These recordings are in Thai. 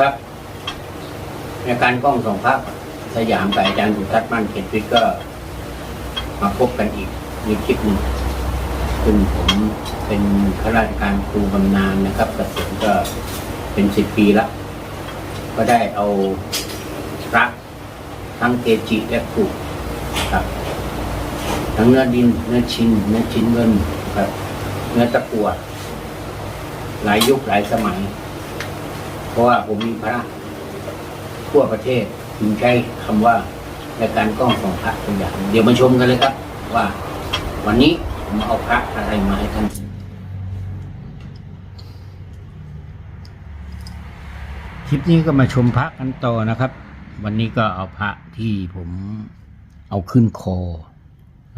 ครับในการกล้องสองพักสยามกับอาจารย์สุทัศน์มั่นเขตวิทย์ก็มาพบกันอีกในคลิปหนึ่งซึ่งผมเป็นข้าราชการครูบำนาญนะครับเกษียณก็เป็นสิบปีละ ก็ได้เอาพระทั้งเกจิและครูครับ ทั้งเนื้อดินเนื้อชิ้นเนื้อชิ้นเงินครับเนื้อตะกัวหลายยุคหลายสมัย เพราะว่าผมมีพระทั่วประเทศถึงใช้คำว่ารายการกล้องของพระตัวอย่างเดี๋ยวมาชมกันเลยครับ ว่า วันนี้ผมเอาพระอะไรมาให้ท่านคลิปนี้ก็มาชมพระกันต่อนะครับ วันนี้ก็เอาพระที่ผมเอาขึ้นคอ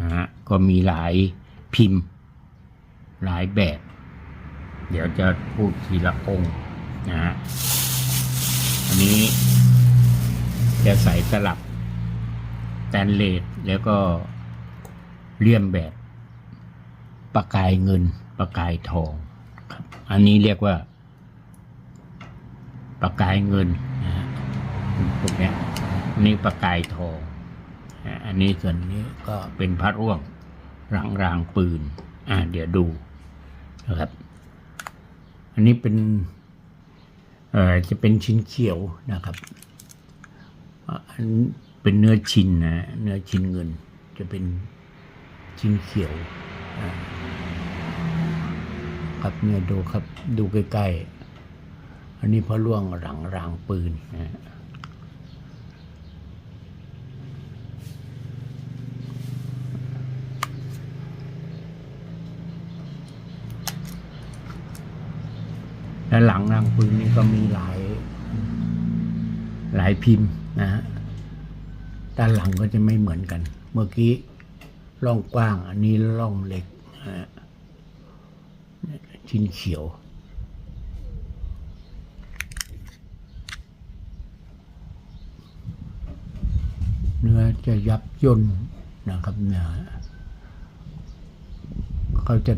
นะฮะก็มีหลายพิมพ์ หลายแบบ เดี๋ยวจะพูดทีละองค์ นะฮะอันนี้จะใส่สลับแตนเลสแล้วก็เลี่ยมแบบประกายเงินประกายทองครับ อันนี้เรียกว่า ประกายเงินนะฮะพวกนี้นนี้ประกายทองอันนี้ส่วนนี้ก็เป็นพระร่วงรางรางปืน อ่า เดี๋ยวดูนะครับ อันนี้เป็น จะเป็นชิ้นเขียวนะครับอันเป็นเนื้อชิ้นนะเนื้อชิ้นเงิน จะเป็นชิ้นเขียว ครับเนี่ยดูครับดูใกล้ๆอันนี้พระล่วงหลังรางปืนนะ และหลังรางปืนนี่ก็มีหลาย หลายพิมพ์นะฮะด้านหลังก็จะไม่เหมือนกัน เมื่อกี้ร่องกว้าง อันนี้ร่องเล็กนะฮะชิ้นเขียวเนื้อจะยับย่นนะครับเนื้อเขาจะ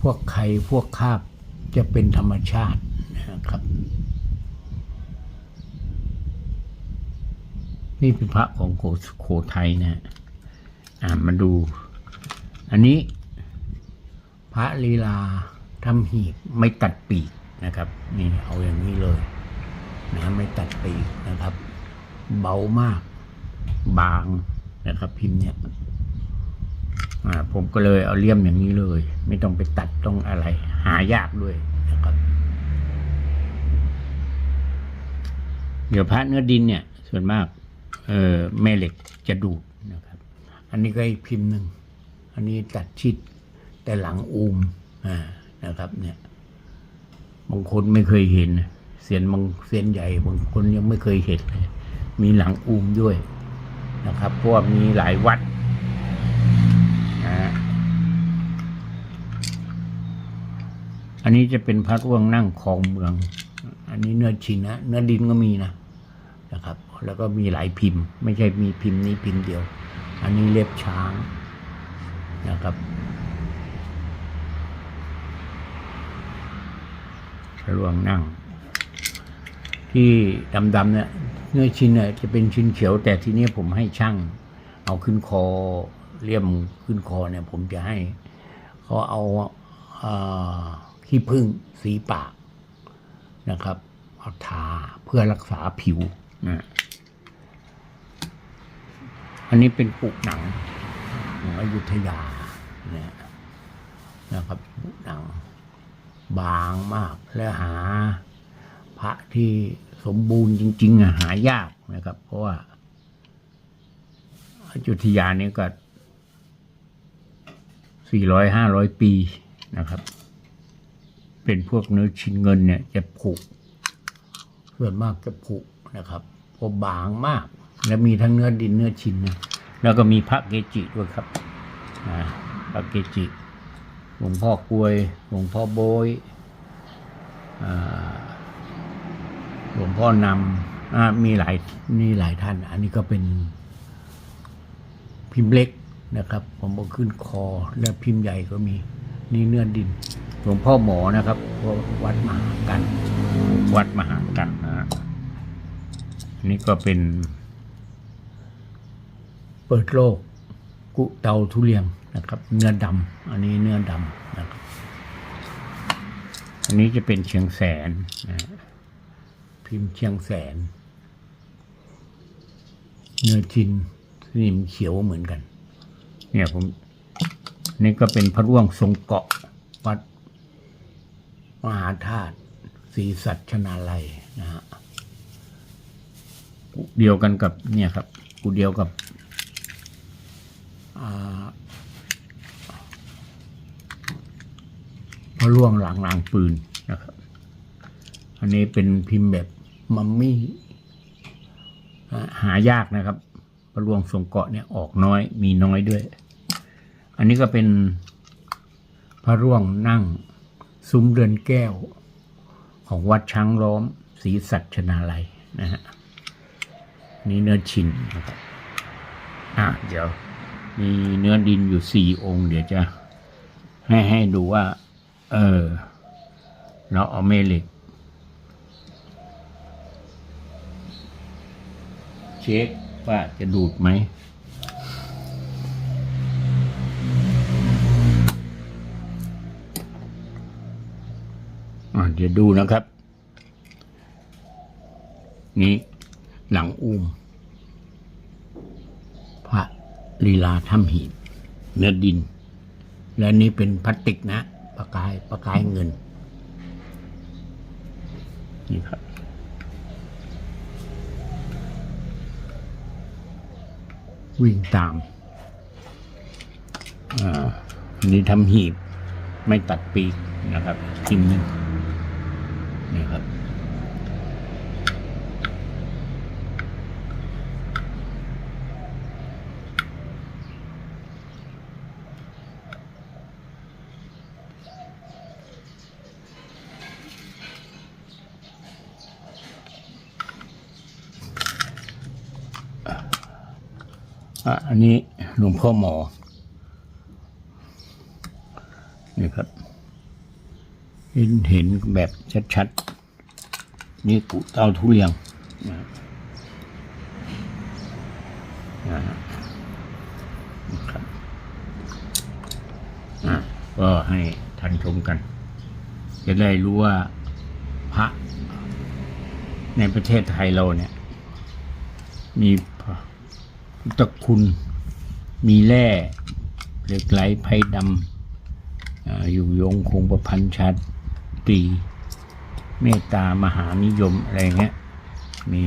พวกไข่พวกคาบจะเป็นธรรมชาตินะครับ นี่เป็นพระของโขโขทัยนะฮะอ่ามาดู อันนี้พระลีลาทำหีบไม่ตัดปีกนะครับนี่เอาอย่างนี้เลยนะไม่ตัดปีกนะครับ เบามากบางนะครับ พิมพ์เนี่ย ผมก็เลยเอาเลี่ยมอย่างนี้เลย ไม่ต้องไปตัดต้องอะไร หายากด้วยนะครับ เดี๋ยวพระเนื้อดินเนี่ย ส่วนมาก เออแม่เหล็กจะดูดนะครับ อันนี้ก็อีกพิมพ์หนึ่ง อันนี้ตัดชิดแต่หลังอูมอ่านะครับ เนี่ยบางคนไม่เคยเห็นเสียนบางเสียนใหญ่บางคนยังไม่เคยเห็นมีหลังอูมด้วยนะครับเพราะว่ามีหลายวัด อันนี้จะเป็นพระร่วงนั่งคลองเมือง อันนี้เนื้อชินนะเนื้อดินก็มีนะนะครับ แล้วก็มีหลายพิมพ์ ไม่ใช่มีพิมพ์นี้พิมพ์เดียว อันนี้เล็บช้างนะครับพระร่วงนั่ง ที่ดำๆเนี่ยเนื้อชิ้นเนี่ยจะเป็นชิ้นเขียว แต่ทีนี้ผมให้ช่าง เอาขึ้นคอเลี่ยมขึ้นคอเนี่ย ผมจะให้เขาเอาเอ่อ ขี้ผึ้งสีปากนะครับเอาทาเพื่อรักษาผิวนะอันนี้เป็นปุกหนังของอยุธยาเนี่ยนะครับปุกหนัง บางมากและหา พระที่สมบูรณ์จริง ๆ หายากนะครับ เพราะว่าอยุธยานี่ก็สี่ร้อยห้าร้อยปีนะครับ เป็นพวกเนื้อชิ้นเงินเนี่ยจะผุส่วนมากจะผุนะครับเพราะบางมาก และมีทั้งเนื้อดินเนื้อชิ้นนะแล้วก็มีพระเกจิด้วยครับพระเกจิหลวงพ่อกลวยหลวงพ่อโบยหลวงพ่อนำอมีหลายมีหลายท่าน อันนี้ก็เป็นพิมพ์เล็กนะครับ ผมเอาขึ้นคอและพิมพ์ใหญ่ก็มี นี่เนื้อดิน หลวงพ่อหมอนะครับ วัดมหากัน วัดมหากันนะฮะนี่ก็เป็น เปิดโลก กุเตาทุเรียงนะครับ เนื้อดำอันนี้เนื้อดำนะครับ อันนี้จะเป็นเชียงแสนนะฮะพิมพ์เชียงแสน เนื้อจินนี่มันเขียวเหมือนกัน เนี่ยผม นี่ก็เป็นพระร่วงทรงเกาะวัด มหาธาตุศรีสัชนาลัยนะฮะกุเดียวกันกับเนี่ยครับกูเดียวกับพระร่วงหลังรางปืนนะครับ อันนี้เป็นพิมพ์แบบมัมมี่หายากนะครับพระร่วงทรงเกาะเนี่ยออกน้อยมีน้อยด้วย อันนี้ก็เป็นพระร่วงนั่ง ซุ้มเรือนแก้ว ของวัดช้างล้อมศรีสัชนาลัยนะฮะนี่เนื้อชินนะครับอะเดี๋ยวมีเนื้อดินอยู่สี่องค์ เดี๋ยวจะให้ให้ดูว่า เออ เราเอาแม่เหล็กเช็คว่าจะดูดไหม เดี๋ยวดูนะครับ นี่หลังอุ้มพระลีลาถ้ำหีบเนื้อดิน และนี่เป็นพลาสติกนะประกายประกายเงิน นี่ครับวิ่งตาม อ่าอันนี้ทำหีบ ไม่ตัดปีกนะครับทิมหนึง นี่ครับอะอันนี้หลวงพ่อหมอนี่ครับ เห็นแบบชัดๆ นี่กุเต้าทุเรียงนะครับอะก็ให้ท่านชมกัน จะได้รู้ว่าพระในประเทศไทยเราเนี่ย มีพุทธคุณมีแร่เหล็กไหลไพดำอ่าอยู่ยงคงประพันธ์ชัด ตรี เมตตามหานิยมอะไรเงี้ยมี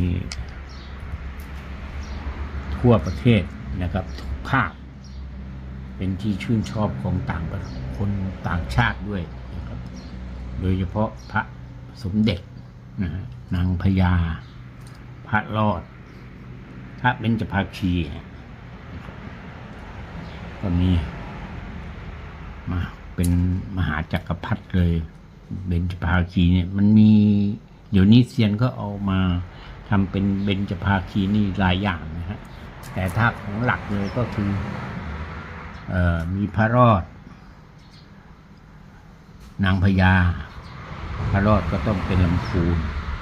ทั่วประเทศนะครับทุกภาค เป็นที่ชื่นชอบของต่างประคนต่างชาติด้วยนะครับ โดยเฉพาะพระสมเด็จนะนางพญา พระรอด พระเบญจภาคีก็มีมาเป็นมหาจักรพรรดิเลย เบญจภาคีเนี่ยมันมีเดี๋ยวนี้เซียนก็เอามาทำเป็นเบญจภาคีนี่หลายอย่างนะฮะแต่ถ้าของหลักเลยก็คือออมีพระรอด นางพญาพระรอดก็ต้องเป็นลำพูน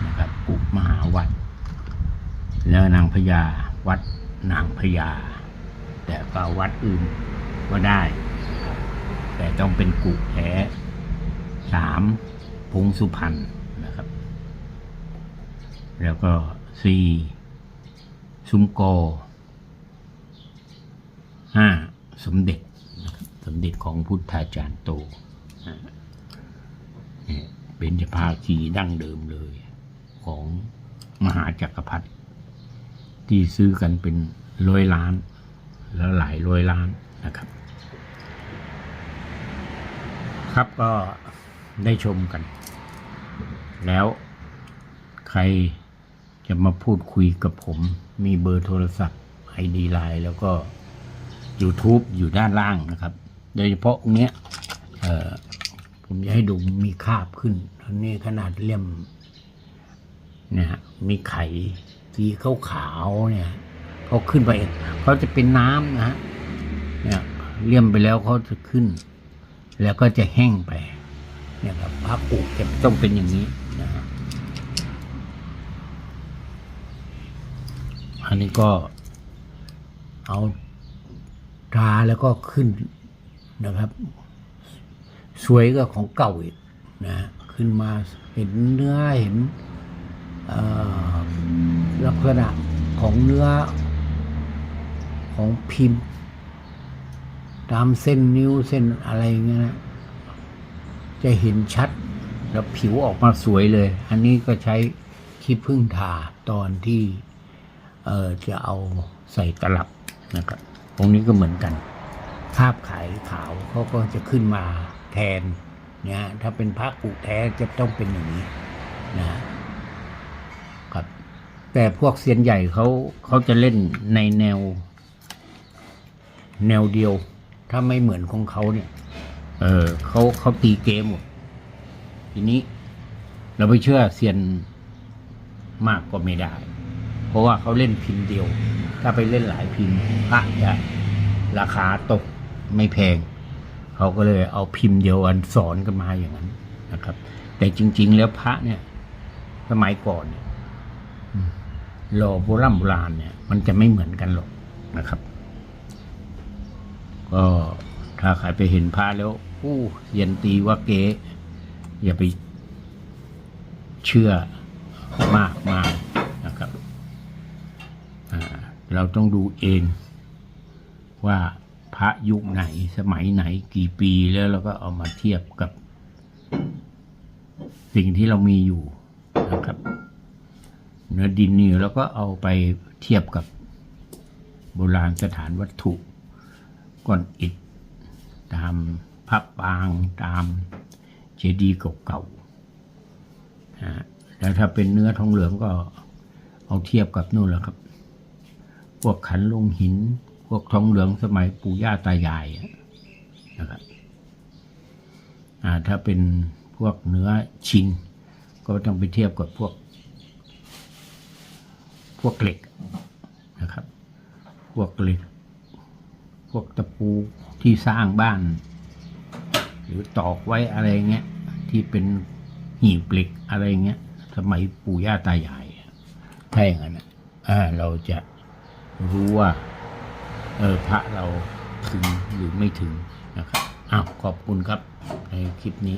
นะครับกุมหาวัด แล้วนางพญาวัดนางพญาแต่ก็วัดอื่นก็ได้ แต่ต้องเป็นกุแท้ สามพงสุพรรณนะครับ แล้วก็สี่ซุ้มโกห้าสมเด็จสมเด็จของพุทธาจารย์โตเนี่ยเป็นจภาคีดั้งเดิมเลยของมหาจักรพรรดิที่ซื้อกันเป็นร้อยล้าน แล้วหลายร้อยล้านนะครับ ครับก็ ได้ชมกัน แล้วใครจะมาพูดคุยกับผม มีเบอร์โทรศัพท์ไอดีไลน์แล้วก็ YouTube อยู่ด้านล่างนะครับ โดยเฉพาะองค์เนี้ยผมจะให้ดูมีคาบขึ้นอันนี้ขนาดเลี่ยมเนี่ยฮะมีไข่สีขาวๆเนี่ยเขาขึ้นไปเขาจะเป็นน้ำนะฮะเนี่ยเลี่ยมไปแล้วเขาจะขึ้น แล้วก็จะแห้งไป เนี่ยครับพระปลูกจะต้องเป็นอย่างนี้นะฮะอันนี้ก็เอาทาแล้วก็ขึ้นนะครับ สวยก็ของเก่าอีกนะฮะขึ้นมาเห็นเนื้อเห็นลักษณะของเนื้อของพิมพ์ ตามเส้นนิ้วเส้นอะไรเงี้ยนะ จะเห็นชัดแล้วผิวออกมาสวยเลย อันนี้ก็ใช้ขี้ผึ้งทาตอนที่เออจะเอาใส่ตลับนะครับ ตรงนี้ก็เหมือนกันคาบขายขาวเขาก็จะขึ้นมาแทนเนี่ยถ้าเป็นพระกุแท้จะต้องเป็นอย่างนี้นะครับ แต่พวกเซียนใหญ่เขาเขาจะเล่นในแนว แนวเดียว ถ้าไม่เหมือนของเขาเนี่ย เออเขาเขาตีเกมหมดทีนี้ เราไปเชื่อเซียนมากก็ไม่ได้ เพราะว่าเขาเล่นพิมพ์เดียว ถ้าไปเล่นหลายพิมพ์พระจะราคาตกไม่แพง เขาก็เลยเอาพิมพ์เดียวอันสอนกันมาอย่างนั้นนะครับ แต่จริง ๆ แล้วพระเนี่ย สมัยก่อนเนี่ยหล่อโบราณโบราณเนี่ย มันจะไม่เหมือนกันหรอกนะครับ ก็ถ้าใครไปเห็นพระแล้ว อู้เย็นตีว่าเก๊อย่าไปเชื่อมากมากนะครับเราต้องดูเองว่าพระยุคไหนสมัยไหนกี่ปีแล้วเราก็เอามาเทียบกับ สิ่งที่เรามีอยู่นะครับ เนื้อดินนี่เราก็เอาไปเทียบกับโบราณสถานวัตถุก้อนอิฐตาม พระปางตามเจดีย์เก่าๆนะแล้วถ้าเป็นเนื้อทองเหลืองก็เอาเทียบกับนู่นแหละครับ พวกขันลงหิน พวกทองเหลืองสมัยปู่ย่าตายายนะครับอ่าถ้าเป็นพวกเนื้อชินก็ต้องไปเทียบกับพวก พวกเหล็กนะครับ พวกเหล็ก พวกตะปูที่สร้างบ้าน หรือตอกไว้อะไรเงี้ยที่เป็นหีบเหล็กอะไรเงี้ยสมัยปู่ย่าตายายถ้าอย่างนั้นะอ่าเราจะรู้ว่า เออพระเราถึงหรือไม่ถึงนะครับอ้าวขอบคุณครับในคลิปนี้